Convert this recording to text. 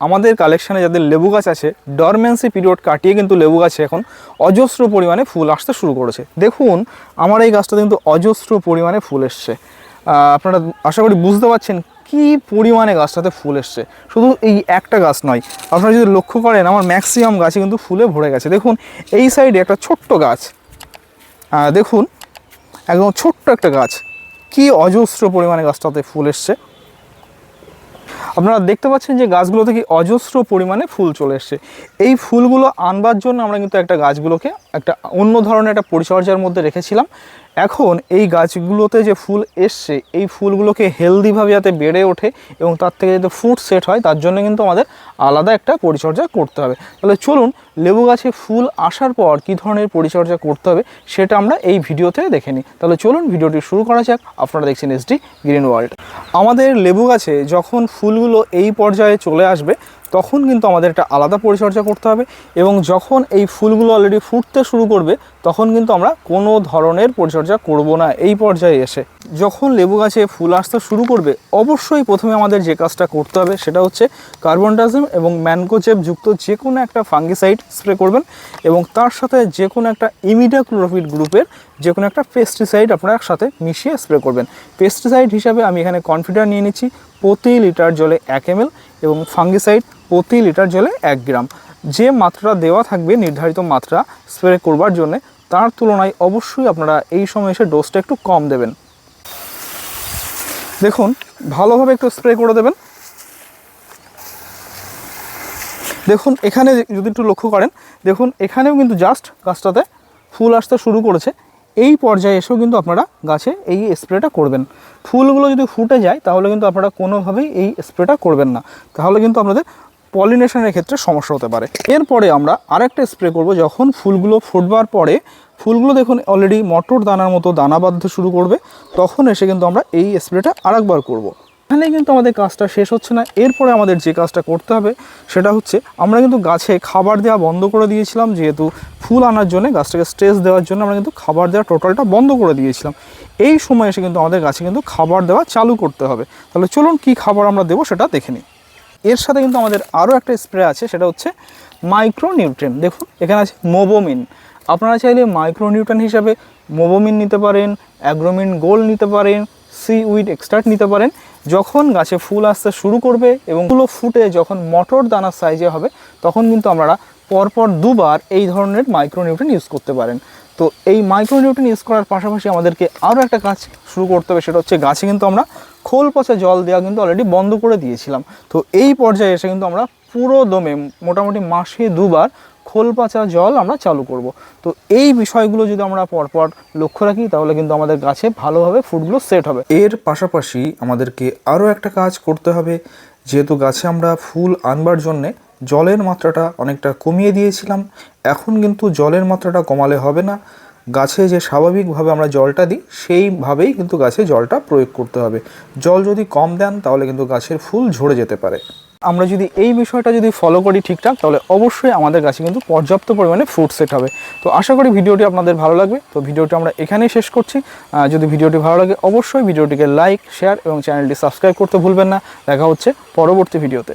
আমাদের কালেকশানে যাদের লেবু গাছ আছে ডরমেন্সি পিরিয়ড কাটিয়ে কিন্তু লেবু গাছে এখন অজস্র পরিমাণে ফুল আসতে শুরু করেছে। দেখুন, আমার এই গাছটাতে কিন্তু অজস্র পরিমাণে ফুল এসছে। আপনারা আশা করি বুঝতে পারছেন কি পরিমাণে গাছটাতে ফুল এসছে। শুধু এই একটা গাছ নয়, আপনারা যদি লক্ষ্য করেন, আমার ম্যাক্সিমাম গাছে কিন্তু ফুলে ভরে গেছে। দেখুন, এই সাইডে একটা ছোট্ট গাছ। দেখুন, একদম ছোট্ট একটা গাছ। কি অজস্র পরিমাণে গাছটাতে ফুল এসছে। আপনারা দেখতে পাচ্ছেন যে গাছগুলো থেকে অজস্র পরিমাণে ফুল চলে এসছে। এই ফুলগুলো আনবার জন্য আমরা কিন্তু একটা গাছগুলোকে একটা অন্য ধরনের একটা পরিচর্যার মধ্যে রেখেছিলাম। এখন এই গাছগুলোতে যে ফুল এসছে, এই ফুলগুলোকে হেলদিভাবে যাতে বেড়ে ওঠে এবং তার থেকে যাতে ফুড সেট হয়, তার জন্য কিন্তু আমাদের আলাদা একটা পরিচর্যা করতে হবে। তাহলে চলুন লেবু গাছে ফুল আসার পর কী ধরনের পরিচর্যা করতে হবে সেটা আমরা এই ভিডিওতে দেখে নিই। তাহলে চলুন ভিডিওটি শুরু করা যাক। আপনারা দেখছেন এসডি গ্রিন ওয়ার্ল্ড আমাদের লেবু গাছে যখন ফুলগুলো এই পর্যায়ে চলে আসবে তখন কিন্তু আমাদের একটা আলাদা পরিচর্যা করতে হবে এবং যখন এই ফুলগুলো অলরেডি ফুটতে শুরু করবে, তখন কিন্তু আমরা কোনো ধরনের পরিচর্যা করব না এই পর্যায়ে এসে। যখন লেবু গাছে ফুল আসতে শুরু করবে, অবশ্যই প্রথমে আমাদের যে কাজটা করতে হবে সেটা হচ্ছে কার্বনডাজম এবং ম্যানকোচেপ যুক্ত যে কোনো একটা ফাঙ্গিসাইড স্প্রে করবেন এবং তার সাথে যে কোনো একটা ইমিডাক্লোরোফিড গ্রুপের যে কোনো একটা পেস্টিসাইড আপনারা সাথে মিশিয়ে স্প্রে করবেন। পেস্টিসাইড হিসাবে আমি এখানে কনফিডার নিয়ে নিচ্ছি, প্রতি লিটার জলে এক এম এবং ফাঙ্গিসাইড প্রতি লিটার জলে এক গ্রাম। যে মাত্রা দেওয়া থাকবে, নির্ধারিত মাত্রা স্প্রে করবার জন্য, তার তুলনায় অবশ্যই আপনারা এই সময় এসে ডোজটা একটু কম দেবেন। দেখুন, ভালোভাবে একটু স্প্রে করে দেবেন। দেখুন, এখানে যদি একটু লক্ষ্য করেন, দেখুন, এখানেও কিন্তু জাস্ট গাছটাতে ফুল আসতে শুরু করেছে। এই পর্যায়ে এসেও কিন্তু আপনারা গাছে এই স্প্রেটা করবেন। ফুলগুলো যদি ফুটে যায়, তাহলে কিন্তু আপনারা কোনোভাবেই এই স্প্রেটা করবেন না। তাহলে কিন্তু আপনাদের পলিনেশনের ক্ষেত্রে সমস্যা হতে পারে। এরপরে আমরা আরেকটা স্প্রে করব, যখন ফুলগুলো ফুটবার পরে, ফুলগুলো দেখুন অলরেডি মটর দানার মতো দানা বাঁধতে শুরু করবে, তখন এসে কিন্তু আমরা এই স্প্রেটা আরেকবার করব। এখানেই কিন্তু আমাদের কাজটা শেষ হচ্ছে না। এরপরে আমাদের যে কাজটা করতে হবে, সেটা হচ্ছে আমরা কিন্তু গাছে খাবার দেওয়া বন্ধ করে দিয়েছিলাম, যেহেতু ফুল আনার জন্য, গাছটাকে স্ট্রেস দেওয়ার জন্য আমরা কিন্তু খাবার দেওয়া টোটালটা বন্ধ করে দিয়েছিলাম। এই সময় এসে কিন্তু আমাদের গাছে কিন্তু খাবার দেওয়া চালু করতে হবে। তাহলে চলুন কি খাবার আমরা দেবো সেটা দেখে নিই। এর সাথে কিন্তু আমাদের আরও একটা স্প্রে আছে, সেটা হচ্ছে মাইক্রো নিউট্রেন দেখুন, এখানে আছে মোবোমিন আপনারা চাইলে মাইক্রো নিউট্রেন হিসাবে মোবোমিন নিতে পারেন অ্যাগ্রোমিন গোল্ড নিতে পারেন সি উইড এক্সট্রাক্ট নিতে পারেন। যখন গাছে ফুল আসতে শুরু করবে এবং ফুলো ফুটে যখন মটর দানার সাইজে হবে, তখন কিন্তু আমরা পরপর দুবার এই ধরনের মাইক্রোনিউট্রেন ইউজ করতে পারেন। তো এই মাইক্রোনিউট্রেন ইউজ করার পাশাপাশি আমাদেরকে আরও একটা কাজ শুরু করতে হবে, সেটা হচ্ছে গাছে কিন্তু আমরা খোল পচা জল দেওয়া কিন্তু অলরেডি বন্ধ করে দিয়েছিলাম। তো এই পর্যায়ে এসে কিন্তু আমরা পুরো দমে মোটামুটি মাসে দুবার খোল পচা জল আমরা চালু করব। তো এই বিষয়গুলো যদি আমরা পরপর লক্ষ্য রাখি, তাহলে কিন্তু আমাদের গাছে ভালোভাবে ফুডগুলো সেট হবে। এর পাশাপাশি আমাদেরকে আরও একটা কাজ করতে হবে যেহেতু গাছে আমরা ফুল আনবার জন্যে জলের মাত্রাটা অনেকটা কমিয়ে দিয়েছিলাম, এখন কিন্তু জলের মাত্রাটা কমালে হবে না। গাছে যে স্বাভাবিকভাবে আমরা জলটা দিই, সেইভাবেই কিন্তু গাছে জলটা প্রয়োগ করতে হবে। জল যদি কম দেন, তাহলে কিন্তু গাছের ফুল ঝরে যেতে পারে। আমরা যদি এই বিষয়টা যদি ফলো করি ঠিকঠাক, তাহলে অবশ্যই আমাদের কাছে কিন্তু পর্যাপ্ত পরিমাণে ফ্রুট সেট হবে। তো আশা করি ভিডিওটি আপনাদের ভালো লাগবে। তো ভিডিওটি আমরা এখানেই শেষ করছি। যদি ভিডিওটি ভালো লাগে, অবশ্যই ভিডিওটিকে লাইক শেয়ার এবং চ্যানেলটি সাবস্ক্রাইব করতে ভুলবেন না। দেখা হচ্ছে পরবর্তী ভিডিওতে।